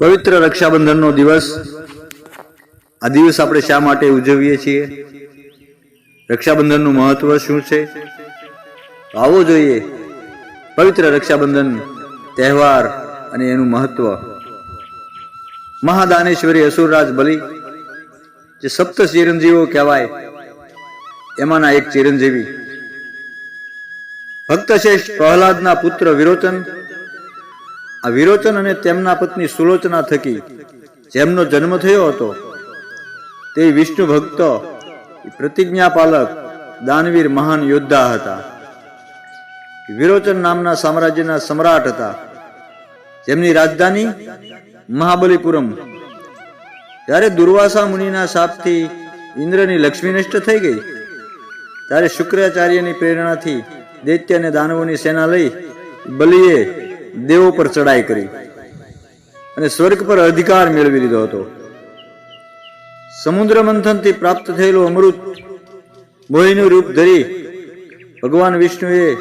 પવિત્ર રક્ષાબંધનનો દિવસ. આ દિવસ આપણે શા માટે ઉજવીએ છીએ? રક્ષાબંધનનું મહત્વ શું છે? આવો જોઈએ. પવિત્ર રક્ષાબંધન, તહેવાર અને એનું મહત્વ. મહાદાનેશ્વરી અસુરરાજ બલિ, જે સપ્ત ચિરંજીવો કહેવાય, એમાંના એક ચિરંજીવી. ભક્ત શ્રેષ્ઠ પ્રહલાદના પુત્ર વિરોચન આ વિરોચન અને તેમના પત્ની સુલોચના થકી જેમનો જન્મ થયો હતો, તે વિષ્ણુ ભક્ત પ્રતિજ્ઞા પાલક, દાનવીર મહાન યોદ્ધા હતા. વિરોચન નામના સામ્રાજ્યના સમ્રાટ હતા. જેમની રાજધાની મહાબલીપુરમ. ત્યારે દુર્વાસા મુનિના શાપથી ઇન્દ્રની લક્ષ્મી નષ્ટ થઈ ગઈ. ત્યારે શુક્રાચાર્યની પ્રેરણાથી દૈત્ય અને દાનવોની સેના લઈ બલિએ દેવો પર ચડાઈ કરી અને સ્વર્ગ પર અધિકાર મેળવી લીધો હતો. સમુદ્ર મંથનથી પ્રાપ્ત થયેલું અમૃત મોહીનું રૂપ ધરી ભગવાન વિષ્ણુએ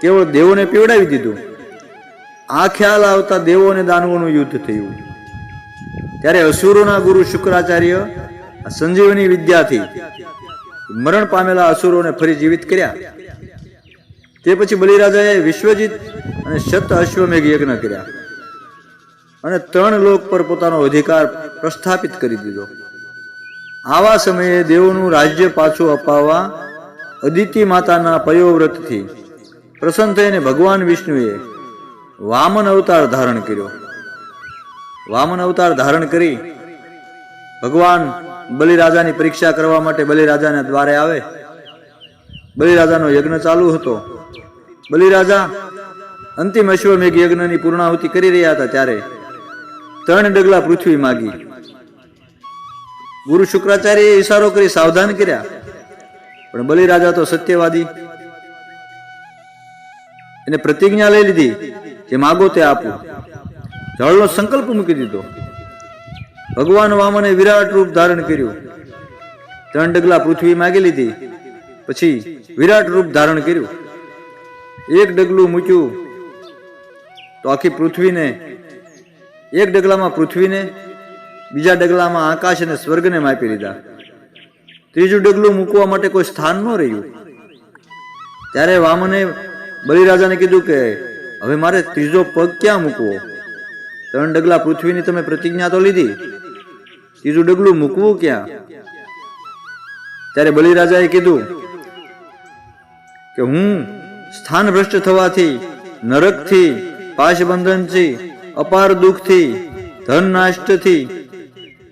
કેવળ દેવોને પીવડાવી દીધું. આ ખ્યાલ આવતા દેવો અને દાનવોનું યુદ્ધ થયું. ત્યારે અસુરોના ગુરુ શુક્રાચાર્ય સંજીવની વિદ્યાથી મરણ પામેલા અસુરોને ફરી જીવિત કર્યા. તે પછી બલિરાજાએ વિશ્વજીત અને શત અશ્વમેઘ યજ્ઞ કર્યા. અને ત્રણ લોક પર પોતાનો અધિકાર પ્રસ્થાપિત કરી દીધો. આવા સમયે દેવોનું રાજ્ય પાછું અપાવવા અદિતિ માતાના પયોવ્રતથી પ્રસન્ન થઈને ભગવાન વિષ્ણુએ વામન અવતાર ધારણ કર્યો. વામન અવતાર ધારણ કરી ભગવાન બલિરાજાની પરીક્ષા કરવા માટે બલિરાજાના દ્વારે આવે. બલિરાજાનો યજ્ઞ ચાલુ હતો. બલિરાજા અંતિમ અશ્વમેઘ યજ્ઞની પૂર્ણાહુતિ કરી રહ્યા હતા ત્યારે ત્રણ ડગલા પૃથ્વી માગી. ગુરુ શુક્રાચાર્ય ઈશારો કરી સાવધાન કર્યા. પણ બલિરાજા તો સત્યવાદી. એને પ્રતિજ્ઞા લઈ લીધી જે માગો તે આપું. જળનો સંકલ્પ મૂકી દીધો. ભગવાન વામને વિરાટ રૂપ ધારણ કર્યું. ત્રણ ડગલા પૃથ્વી માગી લીધી. પછી વિરાટ રૂપ ધારણ કર્યું. એક ડગલું મૂક્યું. તો આખી પૃથ્વીને, એક ડગલામાં પૃથ્વીને, બીજા ડગલામાં આકાશ અને સ્વર્ગને માપી લીધા. ત્રીજું ડગલું મૂકવા માટે કોઈ સ્થાન ન રહ્યું. ત્યારે વામને બલિરાજાને કીધું કે, હવે મારે ત્રીજો પગ ક્યાં મૂકવો? ત્રણ ડગલા પૃથ્વીની તમે પ્રતિજ્ઞા તો લીધી. ત્રીજું ડગલું મૂકવું ક્યાં? ત્યારે બલિરાજાએ કીધું કે, હું સ્થાન ભ્રષ્ટ થવાથી, નરકથી પાશબંધનથી, અપાર દુઃખથી ધન નાશથી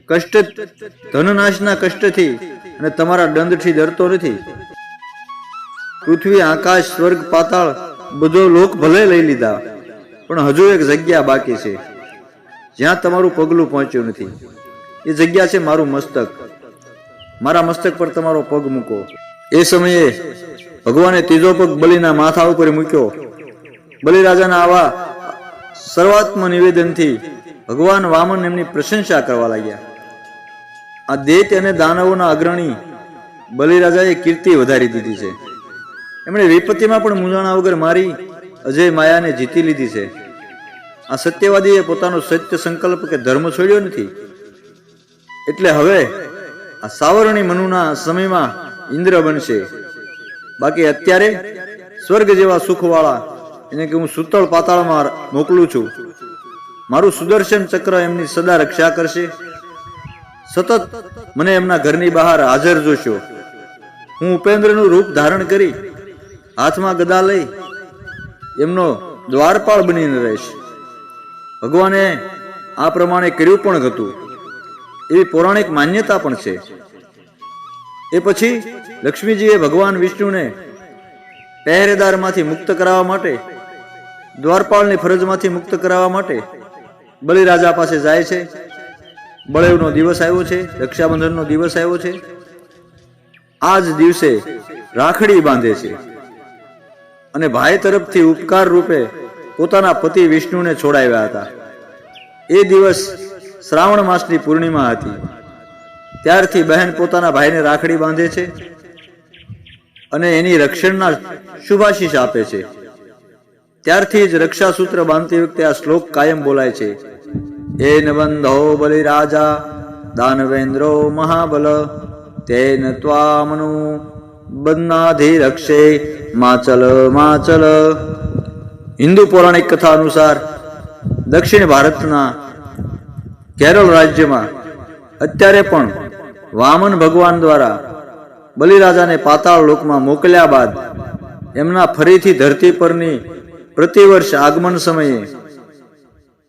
કષ્ટ, ધનનાશના કષ્ટથી અને તમારા દંડથી ડરતો નથી. પૃથ્વી, આકાશ, સ્વર્ગ, પાતાળ, બધો લોક ભલે લઈ લીધા, પણ હજુ એક જગ્યા બાકી છે, જ્યાં તમારું પગલું પહોંચ્યું નથી. એ જગ્યા છે મારું મસ્તક. મારા મસ્તક પર તમારો પગ મૂકો. એ સમયે ભગવાને ત્રીજો પગ બલિના માથા ઉપર મૂક્યો. બલિરાજાના આવા સર્વાત્મ નિવેદનથી ભગવાન વામન એમની પ્રશંસા કરવા લાગ્યા. આ દૈત્ય અને દાનવોના અગ્રણી બલિરાજાએ કીર્તિ વધારી દીધી છે. એમણે વિપત્તિમાં પણ મૂંઝાણા વગર મારી અજય માયાને જીતી લીધી છે. આ સત્યવાદીએ પોતાનો સત્ય સંકલ્પ કે ધર્મ છોડ્યો નથી. એટલે હવે આ સાવરણી મનુના સમયમાં ઇન્દ્ર બનશે. બાકી અત્યારે સ્વર્ગ જેવા સુખવાળા એને કે હું સુતળ પાતાળમાં મોકલું છું. મારું સુદર્શન ચક્ર એમની સદા રક્ષા કરશે. સતત મને એમના ઘરની બહાર હાજર જોશો. હું ઉપેન્દ્રનું રૂપ ધારણ કરી હાથમાં ગદા લઈ એમનો દ્વારપાળ બનીને રહીશ. ભગવાને આ પ્રમાણે કર્યું પણ હતું. એવી પૌરાણિક માન્યતા પણ છે. એ પછી લક્ષ્મીજીએ ભગવાન વિષ્ણુને પહેરેદારમાંથી મુક્ત કરાવવા માટે દ્વારપાળની ફરજમાંથી મુક્ત કરાવવા માટે બલિરાજા પાસે જાય છે. બળેવનો દિવસ આવ્યો છે, રક્ષાબંધનનો દિવસ આવ્યો છે. આ જ દિવસે રાખડી બાંધે છે. અને ભાઈ તરફથી ઉપકાર રૂપે પોતાના પતિ વિષ્ણુને છોડાવ્યા હતા. એ દિવસ શ્રાવણ માસની પૂર્ણિમા હતી. ત્યારથી બહેન પોતાના ભાઈને રાખડી બાંધે છે અને એની રક્ષણના શુભાશીષ આપે છે. ત્યારથી જ રક્ષાસૂત્ર બાંધતી વખતે આ શ્લોક કાયમ બોલાય છે. એન બંધો બલિરાજા, દાનવેન્દ્રો મહાબલ, તેન ત્વામનુ બંધાધિરક્ષે માચલ માચલ. હિન્દુ પૌરાણિક કથા અનુસાર દક્ષિણ ભારતના કેરળ રાજ્યમાં અત્યારે પણ વામન ભગવાન દ્વારા બલિરાજાને પાતાળ લોકમાં મોકલ્યા બાદ એમના ફરીથી ધરતી પરની પ્રતિવર્ષ આગમન સમયે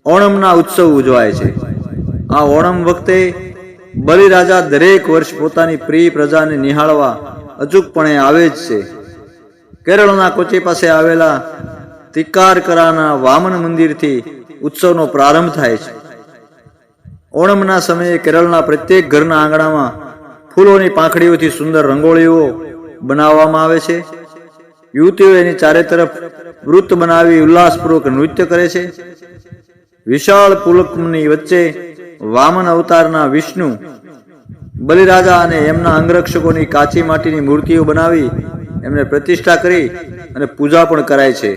ઓણમના ઉત્સવ ઉજવાય છે. આ ઓણમ વખતે બલિરાજા દરેક વર્ષ પોતાની પ્રિય પ્રજાને નિહાળવા અચૂકપણે આવે જ છે. કેરળના કોચી પાસે આવેલા તિક્કારકરાના વામન મંદિરથી ઉત્સવનો પ્રારંભ થાય છે. ઓણમના સમયે કેરળના પ્રત્યેક ઘરના આંગણામાં ફૂલોની પાંખડીઓથી સુંદર રંગોળીઓ બનાવવામાં આવે છે. યુવતીઓ એની ચારે તરફ વૃત્ત બનાવી ઉલ્લાસપૂર્વક નૃત્ય કરે છે. વિશાળ પુલકની વચ્ચે વામન અવતારના વિષ્ણુ, બલિરાજા અને એમના અંગરક્ષકોની કાચી માટીની મૂર્તિઓ બનાવી એમને પ્રતિષ્ઠા કરી અને પૂજા પણ કરાય છે.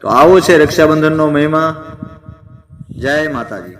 તો આવો છે રક્ષાબંધનનો મહિમા. જય માતાજી.